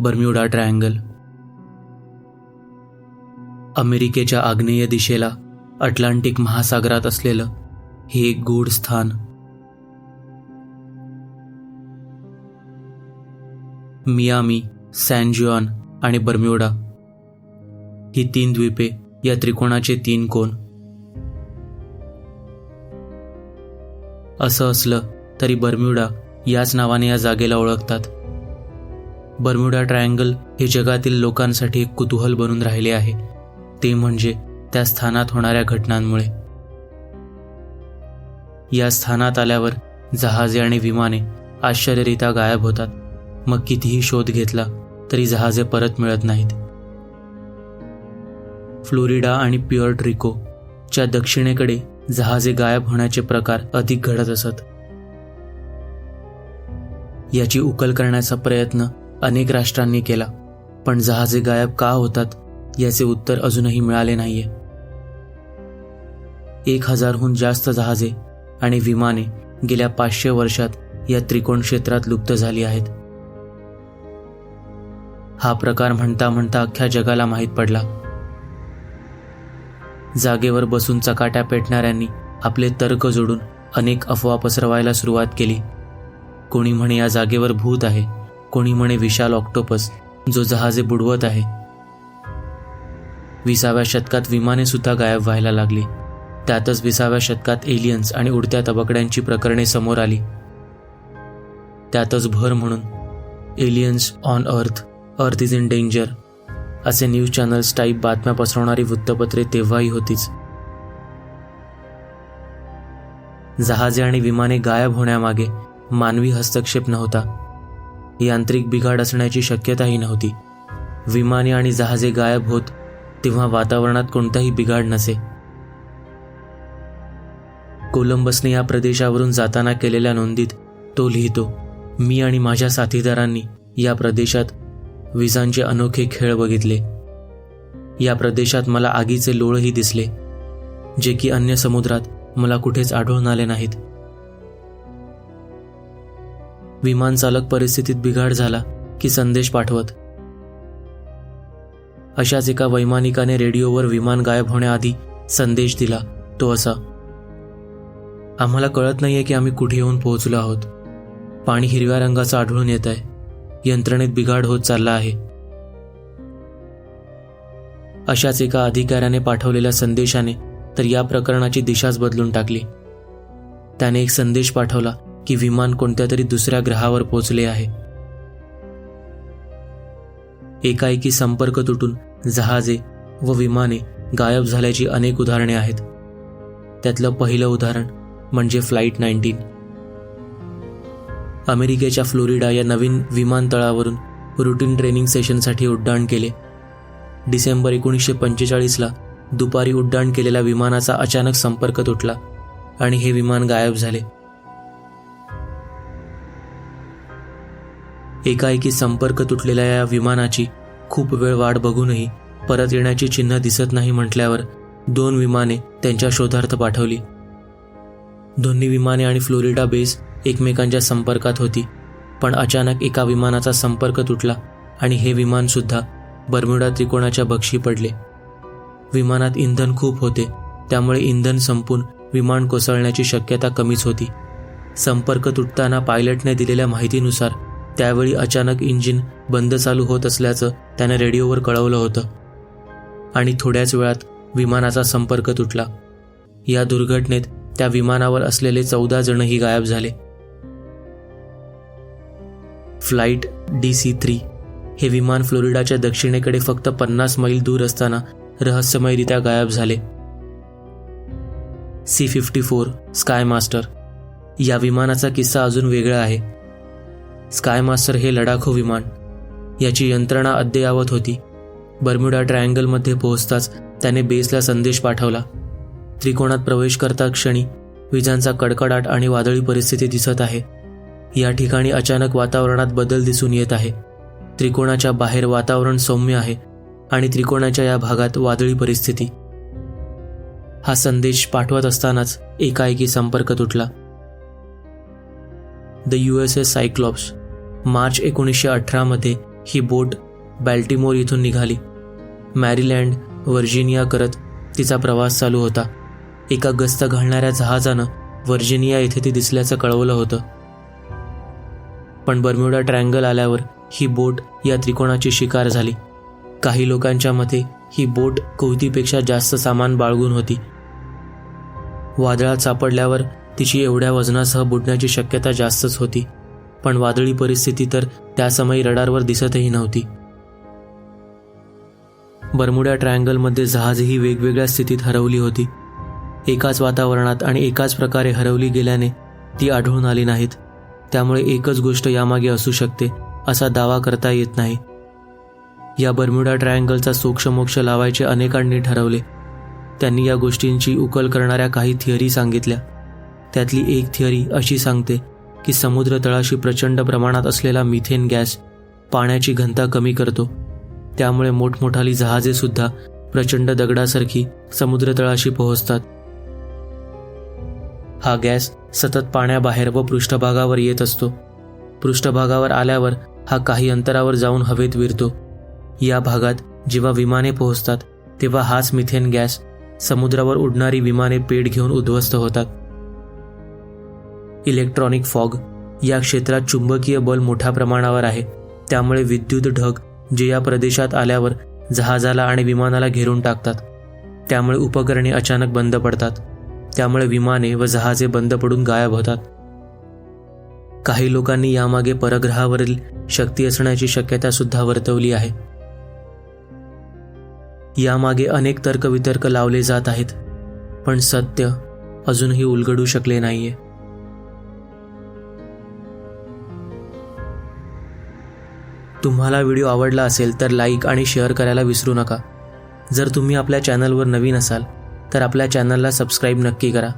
Bermuda triangle. अमेरिकेच्या आग्नेय दिशेला अटलांटिक महासागरात असलेलं हे एक गूढ स्थान. मियामी सॅनज्युआन आणि बर्म्युडा ही तीन द्वीपे या त्रिकोणाचे तीन कोण. असं असलं तरी बर्म्युडा याच नावाने या जागेला ओळखतात. बर्म्युडा ट्रायंगल हे जगातील लोकांसाठी एक कुतूहल बनून राहिले आहे. ते म्हणजे त्या स्थानात होणाऱ्या घटनांमुळे. या स्थानात आल्यावर जहाजे आणि विमाने आश्चर्यरित्या गायब होतात. मग कितीही शोध घेतला तरी जहाजे परत मिळत नाहीत. फ्लोरिडा आणि प्युअर्ट रिको च्या दक्षिणेकडे जहाजे गायब होण्याचे प्रकार अधिक घडत असत. याची उकल करण्याचा प्रयत्न अनेक राष्ट्रांनी केला. पण जहाजे गायब का होतात याचे उत्तर अजूनही मिळाले नाहीये. एक हजारहून जास्त जहाजे आणि विमाने गेल्या पाचशे वर्षात या त्रिकोण क्षेत्रात लुप्त झाली आहेत. हा प्रकार म्हणता म्हणता अख्ख्या जगाला माहीत पडला. जागेवर बसून चकाट्या पेटणाऱ्यांनी आपले तर्क जोडून अनेक अफवा पसरवायला सुरुवात केली. कोणी म्हणे या जागेवर भूत आहे. कोणी म्हणे विशाल ऑक्टोपस जो जहाजे बुडवत आहे. विसाव्या शतकात विमाने सुद्धा गायब व्हायला लागली. त्यातच विसाव्या शतकात एलियन्स आणि उडत्या तबकड्यांची प्रकरणे समोर आली. त्यातच भर म्हणून aliens on earth earth is in danger असे न्यूज चॅनल्स टाईप बातम्या पसरवणारी वृत्तपत्रे तेव्हाही होतीच. जहाजे आणि विमाने गायब होण्यामागे मानवी हस्तक्षेप नव्हता. यांत्रिक बिघाड असण्याची शक्यताही नव्हती. विमाने आणि जहाजे गायब होत तेव्हा वातावरणात कोणताही बिघाड नसे. कोलंबसने या प्रदेशावरून जाताना केलेल्या नोंदीत तो लिहितो मी आणि माझ्या साथीदारांनी या प्रदेशात विजांचे अनोखे खेळ बघितले. या प्रदेशात मला आगीचे लोळही दिसले जे की अन्य समुद्रात मला कुठेच आढळून आले नाहीत. विमान चालक परिस्थितीत बिघाड झाला की संदेश पाठवत. अशाच एका वैमानिकाने रेडिओवर विमान गायब होण्याआधी संदेश दिला तो असा आम्हाला कळत नाहीये की आम्ही कुठे येऊन पोहोचलो आहोत. पाणी हिरव्या रंगाचं आढळून येत आहे यंत्रणेत बिघाड होत चालला आहे. अशाच एका अधिकाऱ्याने पाठवलेल्या संदेशाने तर या प्रकरणाची दिशाच बदलून टाकली. त्याने एक संदेश पाठवला की विमान कोणत्या तरी दुसऱ्या ग्रहावर पोचले आहे. एकाएकी संपर्क तुटून जहाजे व विमाने गायब झाल्याची अनेक उदाहरणे आहेत. त्यातलं पहिलं उदाहरण म्हणजे फ्लाईट नाईन्टीन. अमेरिकेच्या फ्लोरिडा या नवीन विमानतळावरून रुटीन ट्रेनिंग सेशनसाठी उड्डाण केले. डिसेंबर एकोणीसशे पंचेचाळीसला दुपारी उड्डाण केलेल्या विमानाचा अचानक संपर्क तुटला आणि हे विमान गायब झाले. एकाएकी संपर्क तुटलेल्या या विमानाची खूप वेळ वाट बघूनही परत येण्याची चिन्ह दिसत नाही म्हटल्यावर दोन विमाने त्यांच्या शोधार्थ पाठवली. दोन्ही विमाने आणि फ्लोरिडा बेस एकमेकांच्या संपर्कात होती पण अचानक एका विमानाचा संपर्क तुटला आणि हे विमानसुद्धा बर्म्युडा त्रिकोणाच्या बक्षी पडले. विमानात इंधन खूप होते त्यामुळे इंधन संपून विमान कोसळण्याची शक्यता कमीच होती. संपर्क तुटताना पायलटने दिलेल्या माहितीनुसार त्यावेळी अचानक इंजिन बंद चालू होत असल्याचं त्याने रेडिओवर कळवलं होतं. आणि थोड्याच वेळात विमानाचा संपर्क तुटला. या दुर्घटनेत त्या विमानावर असलेले चौदा जणही गायब झाले. फ्लाईट डी सी थ्री हे विमान फ्लोरिडाच्या दक्षिणेकडे फक्त पन्नास मैल दूर असताना रहस्यमयरित्या गायब झाले. C fifty four Skymaster. या विमानाचा किस्सा अजून वेगळा आहे. स्काय मास्टर हे लडाखू विमान याची यंत्रणा अद्ययावत होती. बर्म्युडा ट्रायंगलमध्ये पोहोचताच त्याने बेसला संदेश पाठवला. त्रिकोणात प्रवेश करता क्षणी विजांचा कडकडाट आणि वादळी परिस्थिती दिसत आहे. या ठिकाणी अचानक वातावरणात बदल दिसून येत आहे. त्रिकोणाच्या बाहेर वातावरण सौम्य आहे आणि त्रिकोणाच्या या भागात वादळी परिस्थिती. हा संदेश पाठवत असतानाच एकाएकी संपर्क तुटला. The U S S Cyclops March एकोणीसशे अठरामध्ये ही बोट बॅल्टिमोर इथून निघाली. मॅरीलँड व्हर्जिनिया करत तिचा प्रवास चालू होता. एका गस्त घालणाऱ्या जहाजानं व्हर्जिनिया येथे ती दिसल्याचं कळवलं होतं. पण बर्म्युडा ट्रँगल आल्यावर ही बोट या त्रिकोणाची शिकार झाली. काही लोकांच्या मते ही बोट कवतीपेक्षा जास्त सामान बाळगून होती. वादळात सापडल्यावर तिची एवढ्या वजनासह बुडण्याची शक्यता जास्तच होती. पण वादळी परिस्थिती तर त्या समयी रडारवर दिसतही नव्हती. बर्मुडा ट्रायंगलमध्ये जहाजही वेगवेगळ्या स्थितीत हरवली होती. एकाच वातावरणात आणि एकाच प्रकारे हरवली गेल्याने ती आढळून आली नाहीत. त्यामुळे एकच गोष्ट यामागे असू शकते असा दावा करता येत नाही. या बर्म्युडा ट्रायंगलचा सोक्षमोक्ष लावायचे अनेकांनी ठरवले. त्यांनी या गोष्टींची उकल करणाऱ्या काही थिअरी सांगितल्या. त्यातली एक थिअरी अशी सांगते की समुद्र तळाशी प्रचंड प्रमाणात असलेला मिथेन गॅस पाण्याची घनता कमी करतो. त्यामुळे मोठमोठाली जहाजे सुद्धा प्रचंड दगडासारखी समुद्र तळाशी पोहोचतात. हा गॅस सतत पाण्याबाहेर व पृष्ठभागावर येत असतो. पृष्ठभागावर आल्यावर हा काही अंतरावर जाऊन हवेत विरतो. या भागात जेव्हा विमाने पोहोचतात तेव्हा हाच मिथेन गॅस समुद्रावर उडणारी विमाने पेट घेऊन उद्ध्वस्त होतात. इलेक्ट्रॉनिक फॉग या क्षेत्रात चुंबकीय बल मोठ्या प्रमाणावर आहे. त्यामुळे विद्युत ढग जे या प्रदेशात आल्यावर जहाजाला आणि विमानाला घेरून टाकतात. त्यामुळे उपकरणे अचानक बंद पडतात. त्यामुळे विमाने व जहाजे बंद पडून गायब होतात. काही लोकांनी यामागे परग्रहावरील शक्ती असण्याची शक्यता सुद्धा वर्तवली आहे. यामागे अनेक तर्कवितर्क लावले जात आहेत पण सत्य अजूनही उलगडू शकले नाहीये. तुम्हाला व्हिडिओ आवडला असेल तर लाईक आणि शेअर करायला विसरू नका. जर तुम्ही आपल्या चॅनलवर नवीन असाल तर आपल्या चॅनलला सबस्क्राईब नक्की करा.